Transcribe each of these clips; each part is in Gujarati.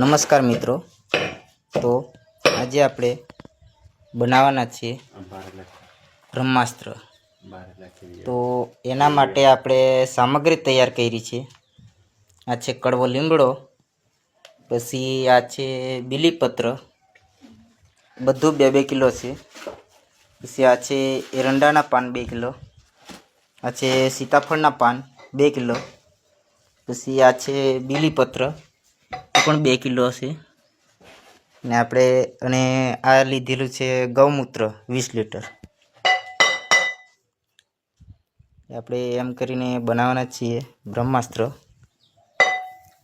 નમસ્કાર મિત્રો. તો આજે આપણે બનાવવાના છીએ બ્રહ્માસ્ત્ર. તો એના માટે આપણે સામગ્રી તૈયાર કરી છે. આ છે કડવો લીમડો, પછી આ છે બીલીપત્ર, બધું બે બે કિલો છે. પછી આ છે એરંડાના પાન બે કિલો, આ છે સીતાફળના પાન બે કિલો, પછી આ છે બીલીપત્ર પણ બે કિલો હશે. ને આપણે અને આ લીધેલું છે ગૌમૂત્ર, વીસ લીટર. આપણે એમ કરીને બનાવવાના છીએ બ્રહ્માસ્ત્ર.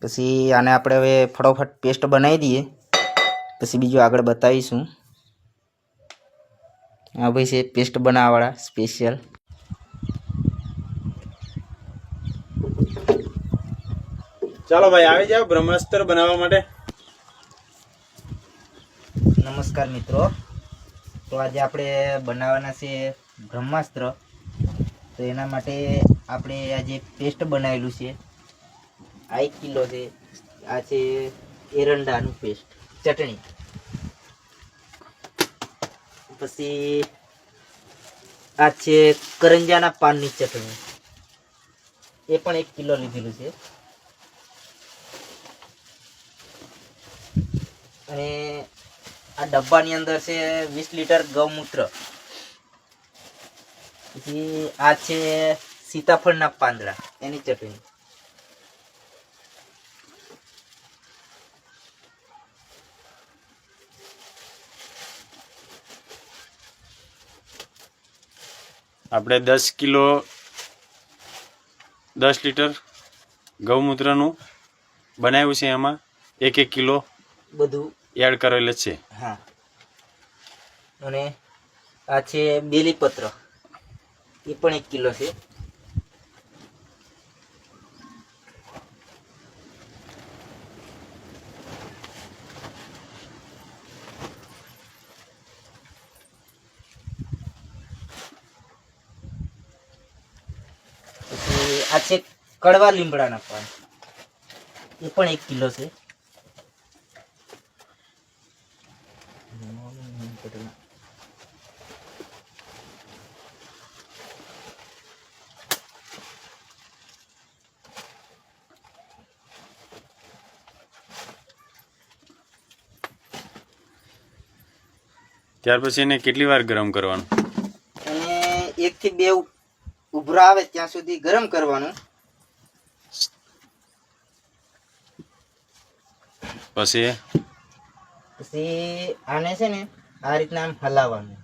પછી આને આપણે હવે ફટોફટ પેસ્ટ બનાવી દઈએ. પછી બીજું આગળ બતાવીશું. આ ભાઈ છે પેસ્ટ બનાવવાવાળા સ્પેશિયલ. ચાલો ભાઈ, આવી જાઓ બ્રહ્માસ્ત્ર બનાવવા માટે. નમસ્કાર મિત્રો. તો આજે આપણે બનાવવાના છે બ્રહ્માસ્ત્ર. તો એના માટે આપણે આજે પેસ્ટ બનાવેલું છે. આ એક કિલો છે. આ છે એરંડાનું પેસ્ટ, ચટણી. પછી આ છે કરંજાના પાનની ચટણી. એ પણ એક કિલો લીધેલું છે. અને આ ડબ્બાની અંદર છે વીસ લીટર ગૌમૂત્ર. પછી આ છે સીતાફળના પાંદડા એની ચટણી. આપણે દસ કિલો દસ લીટર ગૌમૂત્રનું બનાવ્યું છે એમાં એક એક કિલો. બધું એડ કરેલ છે. હા. અને આ છે બેલીપત્ર. એ પણ એક કિલો છે. આ છે કડવા લીમડાના પાન. એ પણ એક કિલો છે. ત્યાર પછી એને કેટલી વાર ગરમ કરવાનું? અને એક થી બે ઉભરા આવે ત્યાં સુધી ગરમ કરવાનું. પછી? પછી આને છે ને આ રીતના આમ હલાવવાનું.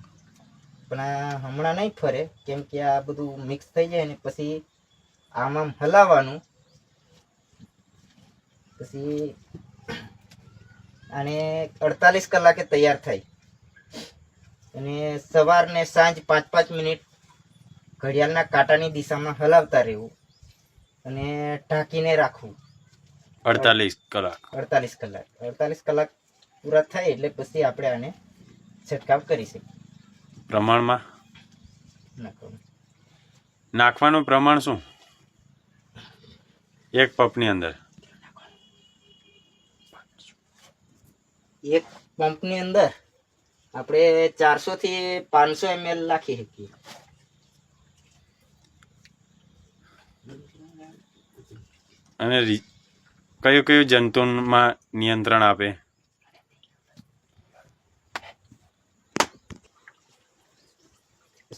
પણ આ હમણાં નહીં ફરે કેમ કે આ બધું મિક્સ થઈ જાય ને પછી આમ આમ હલાવવાનું. પછી આને અડતાલીસ કલાકે તૈયાર થાય. અને સવારને સાંજ પાંચ પાંચ મિનિટ ઘડિયાળના કાંટાની દિશામાં હલાવતા રહેવું અને ઢાંકીને રાખવું. અડતાલીસ કલાક. અડતાલીસ કલાક. અડતાલીસ કલાક પૂરા થાય એટલે પછી આપણે આને છંટકાવ કરી શકીએ. પ્રમાણમાં? નાખવાનું નાખવાનું પ્રમાણ શું? એક પપની અંદર. એક પંપની અંદર આપણે ચારસો થી પાંચસો એમએલ નાખી શકીએ. અને કયું કયું જંતુમાં નિયંત્રણ આપે?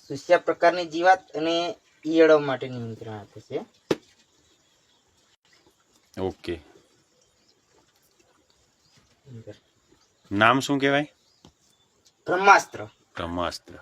સુસ્યા પ્રકારની જીવાત અને ઈયળો માટે નિયંત્રણ આપે છે. ઓકે. નામ શું કહેવાય? બ્રહ્માસ્ત્ર બ્રહ્માસ્ત્ર